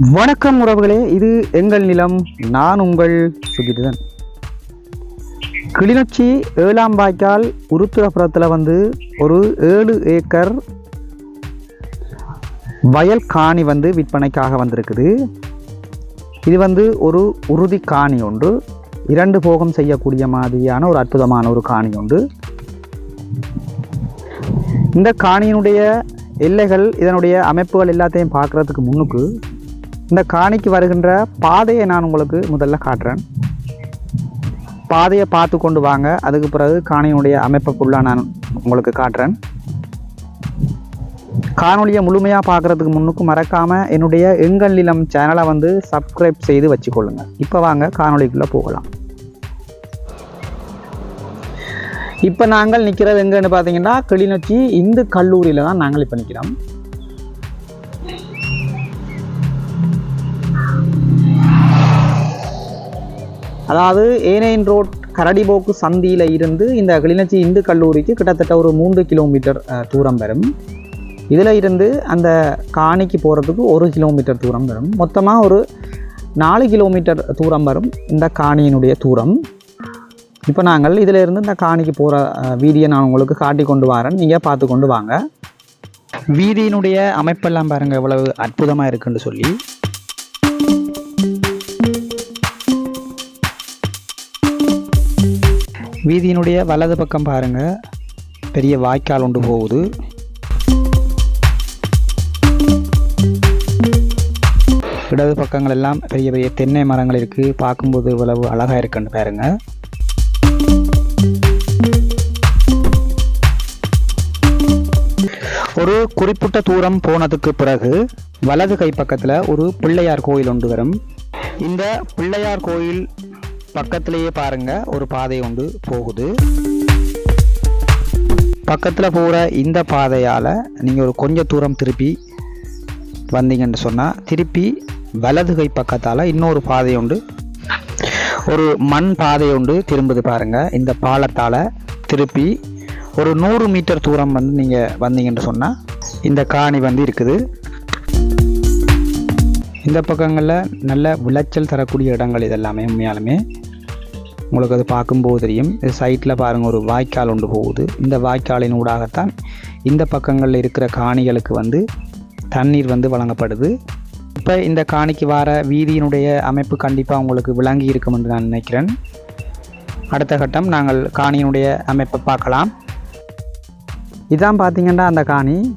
வணக்கம் உறவுகளே இது எங்கள் நிலம் நான் உங்கள் சுகிதன். கிளிநொச்சி ஏழாம் வாய்க்கால் உருத்துரப்புறத்தில் வந்து ஒரு ஏழு ஏக்கர் வயல் காணி வந்து விற்பனைக்காக வந்திருக்குது. இது வந்து ஒரு உறுதி காணி ஒன்று. இரண்டு போகம் செய்யக்கூடிய மாதிரியான ஒரு அற்புதமான ஒரு காணி உண்டு இந்த காணியினுடைய எல்லைகள் இதனுடைய அமைப்புகள் எல்லாத்தையும் பார்க்குறதுக்கு முன்னுக்கு இந்த காணிக்கு வருகின்ற பாதையை நான் உங்களுக்கு முதல்ல காட்டுறேன். பாதையை பார்த்து கொண்டு வாங்க. அதுக்கு பிறகு காணியினுடைய அமைப்பை ஃபுல்லாக நான் உங்களுக்கு காட்டுறேன். காணொலியை முழுமையாக பார்க்குறதுக்கு முன்னுக்கு மறக்காமல் என்னுடைய எங்கள் நிலம் சேனலை வந்து சப்ஸ்கிரைப் செய்து வச்சுக்கொள்ளுங்க. இப்போ வாங்க காணொலிக்குள்ளே போகலாம். இப்போ நாங்கள் நிற்கிறது எங்கன்னு பார்த்தீங்கன்னா கிளிநொச்சி இந்து கல்லூரியில் தான் நாங்கள் இப்போ நிற்கிறோம். அதாவது ஏனையின் ரோட் கரடிபோக்கு சந்தியில் இருந்து இந்த கிளிநொச்சி இந்து கல்லூரிக்கு கிட்டத்தட்ட ஒரு மூன்று கிலோமீட்டர் தூரம் வரும். இதில் இருந்து அந்த காணிக்கு போகிறதுக்கு ஒரு கிலோமீட்டர் தூரம் வரும். மொத்தமாக ஒரு நாலு கிலோமீட்டர் தூரம் வரும் இந்த காணியினுடைய தூரம். இப்போ நாங்கள் இதில் இருந்து இந்த காணிக்கு போகிற வீதியை நான் உங்களுக்கு காட்டி கொண்டு வரேன். நீங்கள் பார்த்து கொண்டு வாங்க. வீதியினுடைய அமைப்பெல்லாம் பாருங்கள் எவ்வளவு அற்புதமாக இருக்குன்னு சொல்லி. வீதியினுடைய வலது பக்கம் பாருங்க. பெரிய வாய்க்கால் ஒன்று போகுது. இடது பக்கங்கள் எல்லாம் பெரிய பெரிய தென்னை மரங்கள் இருக்கு. பார்க்கும்போது இவ்வளவு அழகா இருக்குன்னு பாருங்க. ஒரு குறிப்பிட்ட தூரம் போனதுக்கு பிறகு வலது கை பக்கத்தில் ஒரு பிள்ளையார் கோயில் ஒன்று வரும். இந்த பிள்ளையார் கோயில் பக்கத்திலேயே பாருங்க ஒரு பாதை ஒன்று போகுது. பக்கத்தில் போகிற இந்த பாதையால் நீங்கள் ஒரு கொஞ்ச தூரம் திருப்பி வந்தீங்கன்னு சொன்னால் திருப்பி வலது கை பக்கத்தால் இன்னொரு பாதை உண்டு. ஒரு மண் பாதை உண்டு திரும்புது பாருங்கள் இந்த பாலத்தால் திருப்பி ஒரு நூறு மீட்டர் தூரம் வந்து நீங்கள் வந்தீங்கன்னு சொன்னால் இந்த காணி வந்து இருக்குது. இந்த பக்கங்களில் நல்ல விளைச்சல் தரக்கூடிய இடங்கள் இதெல்லாமே உண்மையாலுமே. உங்களுக்கு அது பார்க்கும்போது தெரியும். இது சைட்டில் பாருங்கள் ஒரு வாய்க்கால் ஒன்று போகுது. இந்த வாய்க்காலின் ஊடாகத்தான் இந்த பக்கங்களில் இருக்கிற காணிகளுக்கு வந்து தண்ணீர் வந்து வழங்கப்படுது. இப்போ இந்த காணிக்கு வர வீதியினுடைய அமைப்பு கண்டிப்பாக உங்களுக்கு விளங்கி இருக்கும் என்று நான் நினைக்கிறேன். அடுத்த கட்டம் நாங்கள் காணியினுடைய அமைப்பை பார்க்கலாம். இதான் பார்த்தீங்கன்னா அந்த காணி.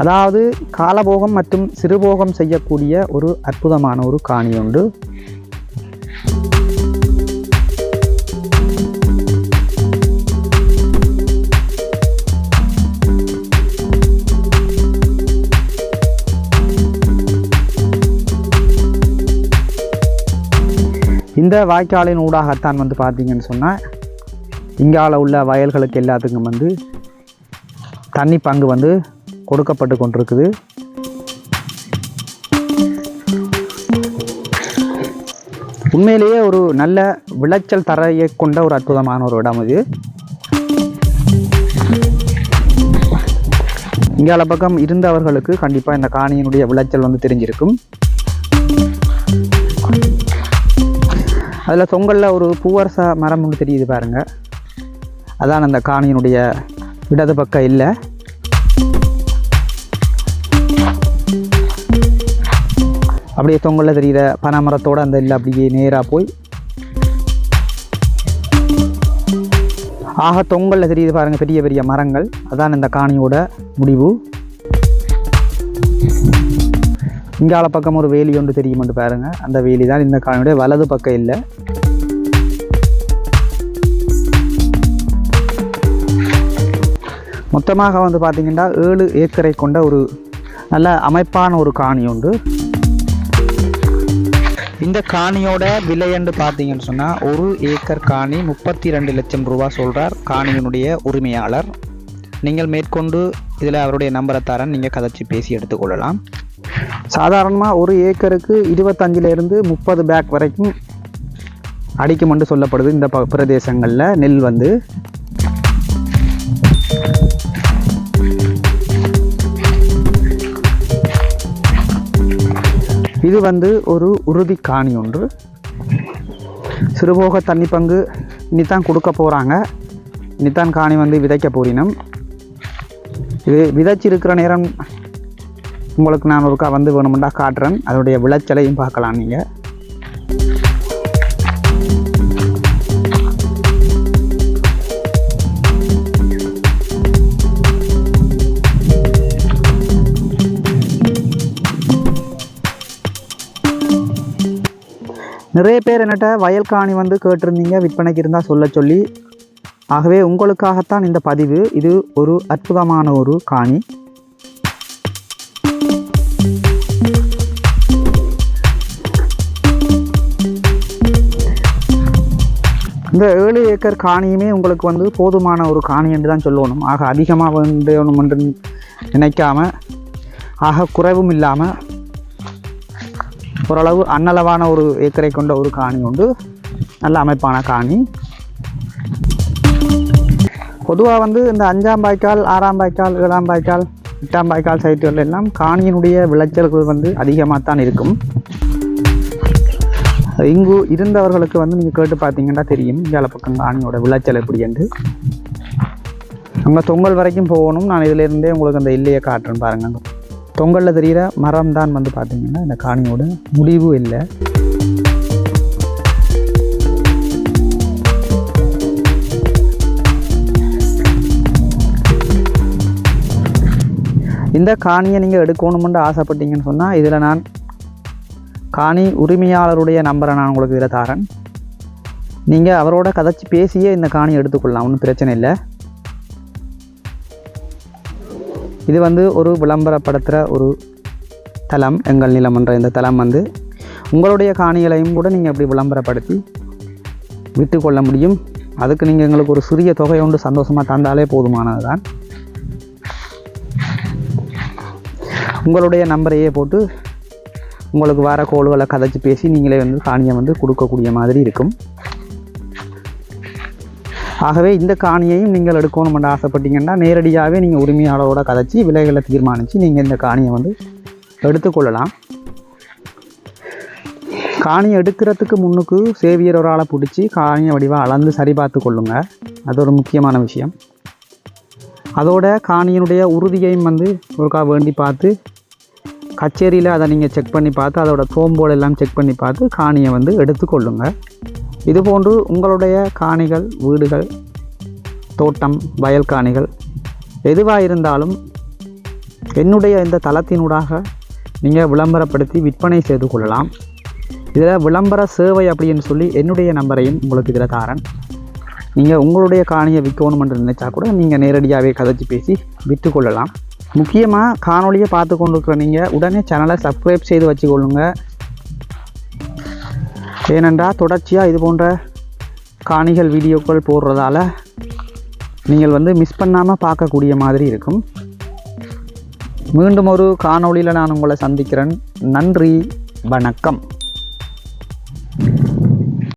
அதாவது காலபோகம் மற்றும் சிறுபோகம் செய்யக்கூடிய ஒரு அற்புதமான ஒரு காணி உண்டு. இந்த வாய்க்காலின் ஊடாகத்தான் வந்து பார்த்தீங்கன்னு சொன்னால் இங்கால உள்ள வயல்களுக்கு எல்லாத்துக்கும் வந்து தண்ணி பங்கு வந்து கொடுக்கப்பட்டு கொண்டிருக்குது. உண்மையிலேயே ஒரு நல்ல விளைச்சல் தரையை கொண்ட ஒரு அற்புதமான ஒரு இடம் இது. இங்கால பக்கம் இருந்தவர்களுக்கு கண்டிப்பாக இந்த காணியினுடைய விளைச்சல் வந்து தெரிஞ்சிருக்கும். அதில் தொங்கலில் ஒரு பூவரச மரம் ஒன்று தெரியுது பாருங்கள் அதான் அந்த காணியினுடைய இடது பக்கம் இல்லை. அப்படியே தொங்கலில் தெரிகிற பனைமரத்தோடு அந்த இல்லை அப்படியே நேராக போய். ஆக தொங்கலில் தெரியுது பாருங்கள் பெரிய பெரிய மரங்கள். அதான் இந்த காணியோட முடிவு. இங்கால பக்கம் ஒரு வேலி ஒன்று தெரியுமென்று பாருங்கள் அந்த வேலி தான் இந்த காணியோட வலது பக்கம் இல்லை. மொத்தமாக வந்து பார்த்தீங்கன்னா ஏழு ஏக்கரை கொண்ட ஒரு நல்ல அமைப்பான ஒரு காணி உண்டு. இந்த காணியோட விலை என்று பார்த்தீங்கன்னு சொன்னால் ஒரு ஏக்கர் காணி முப்பத்தி ரெண்டு லட்சம் ரூபா சொல்கிறார் காணியினுடைய உரிமையாளர். நீங்கள் மேற்கொண்டு இதில் அவருடைய நம்பரை தரேன். நீங்கள் கதைச்சி பேசி எடுத்துக்கொள்ளலாம் சாதாரணமாக ஒரு ஏக்கருக்கு இருபத்தஞ்சிலேருந்து முப்பது பேக் வரைக்கும் அடிக்கும் என்று சொல்லப்படுது. இந்த ப பிரதேசங்களில் நெல் வந்து இது வந்து ஒரு உறுதி காணி ஒன்று. சிறுபோக தண்ணி பங்கு இனித்தான் கொடுக்க போகிறாங்க இனித்தான் காணி வந்து விதைக்க போறினோம். இது விதைச்சிருக்கிற நேரம் உங்களுக்கு நான் ஒருக்கா வந்து வேணுமெண்டா காட்டுறேன். அதனுடைய விளைச்சலையும் பார்க்கலாம் நீங்கள் நிறைய பேர் என்னட்ட வயல் காணி வந்து கேட்டிருந்தீங்க விற்பனைக்கு இருந்தால் சொல்ல சொல்லி. ஆகவே உங்களுக்காகத்தான் இந்த பதிவு. இது ஒரு அற்புதமான ஒரு காணி. இந்த ஏழு ஏக்கர் காணியுமே உங்களுக்கு வந்து போதுமான ஒரு காணி என்று தான் சொல்லணும். ஆக அதிகமாக வந்து என்று நினைக்காமல் ஆக குறைவும் இல்லாமல் ஓரளவு அன்னளவான ஒரு ஏக்கரை கொண்ட ஒரு காணி உண்டு. நல்ல அமைப்பான காணி. பொதுவாக வந்து இந்த அஞ்சாம் பாய்க்கால் ஆறாம் பாய்க்கால் ஏழாம் பாய்க்கால் எட்டாம் பாய்க்கால் சைட்டுகள் எல்லாம் காணியினுடைய விளைச்சல்கள் வந்து அதிகமாக தான் இருக்கும். இங்கு இருந்தவர்களுக்கு வந்து நீங்கள் கேட்டு பார்த்தீங்கன்னா தெரியும் இந்தியால பக்கம் காணியோட விளைச்சல் எப்படி என்று. அங்கே தொங்கல் வரைக்கும் போகணும். நான் இதிலேருந்தே உங்களுக்கு அந்த இல்லையை காட்டுறேன் பாருங்க. தொங்கலில் தெரிகிற மரம் தான் வந்து பார்த்திங்கன்னா இந்த காணியோட முடிவு இல்லை. இந்த காணியை நீங்கள் எடுக்கணுமென்று ஆசைப்பட்டீங்கன்னு சொன்னால் இதில் நான் காணி உரிமையாளருடைய நம்பரை நான் உங்களுக்கு இதில் தரேன். நீங்கள் அவரோட கதைச்சி பேசியே இந்த காணி எடுத்துக்கொள்ளலாம் ஒன்றும் பிரச்சனை இல்லை. இது வந்து ஒரு விளம்பரப்படுத்துகிற ஒரு தலம் எங்கள் நிலம் என்ற இந்த தலம் வந்து. உங்களுடைய காணிகளையும் கூட நீங்கள் அப்படி விளம்பரப்படுத்தி விட்டுக்கொள்ள முடியும். அதுக்கு நீங்கள் எங்களுக்கு ஒரு சிறிய தொகை ஒன்று சந்தோஷமாக தந்தாலே போதுமானது தான் உங்களுடைய நம்பரையே போட்டு உங்களுக்கு வர கோள்களை கதைச்சி பேசி நீங்களே வந்து காணியை வந்து கொடுக்கக்கூடிய மாதிரி இருக்கும். ஆகவே இந்த காணியையும் நீங்கள் எடுக்கணும்னு ஆசைப்பட்டீங்கன்னா நேரடியாகவே நீங்கள் உரிமையாளரோட கதைச்சி விலைகளை தீர்மானித்து நீங்கள் இந்த காணியை வந்து எடுத்துக்கொள்ளலாம். காணியை எடுக்கிறதுக்கு முன்னுக்கு சேவியர் ஒரு ஆளை பிடிச்சி காணியை வடிவாக அளந்து சரி பார்த்து கொள்ளுங்கள் அது ஒரு முக்கியமான விஷயம். அதோட காணியினுடைய உறுதியையும் வந்து ஒருக்கா வேண்டி பார்த்து கச்சேரியில் அதை நீங்கள் செக் பண்ணி பார்த்து அதோட தோம்போல் எல்லாம் செக் பண்ணி பார்த்து காணியை வந்து எடுத்துக்கொள்ளுங்கள் இது போன்று உங்களுடைய காணிகள் வீடுகள் தோட்டம் வயல் காணிகள் எதுவாக இருந்தாலும் என்னுடைய இந்த தளத்தினூடாக நீங்கள் விளம்பரப்படுத்தி விற்பனை செய்து கொள்ளலாம். இதில் விளம்பர சேவை அப்படின்னு சொல்லி என்னுடைய நம்பரையும் உங்களுக்கு இதில் தாரன். நீங்கள் உங்களுடைய காணியை விற்கணுமென்று நினைச்சா கூட நீங்கள் நேரடியாகவே கதைச்சி பேசி விற்று கொள்ளலாம். முக்கியமாக காணொளியை பார்த்து கொண்டு இருக்கிற நீங்கள் உடனே சேனலை சப்ஸ்கிரைப் செய்து வச்சுக்கொள்ளுங்கள் ஏனென்றால் தொடர்ச்சியாக இது போன்ற காணிகள் வீடியோக்கள் போடுறதால நீங்கள் வந்து மிஸ் பண்ணாமல் பார்க்கக்கூடிய மாதிரி இருக்கும். மீண்டும் ஒரு காணொளியில் நான் உங்களை சந்திக்கிறேன். நன்றி வணக்கம்.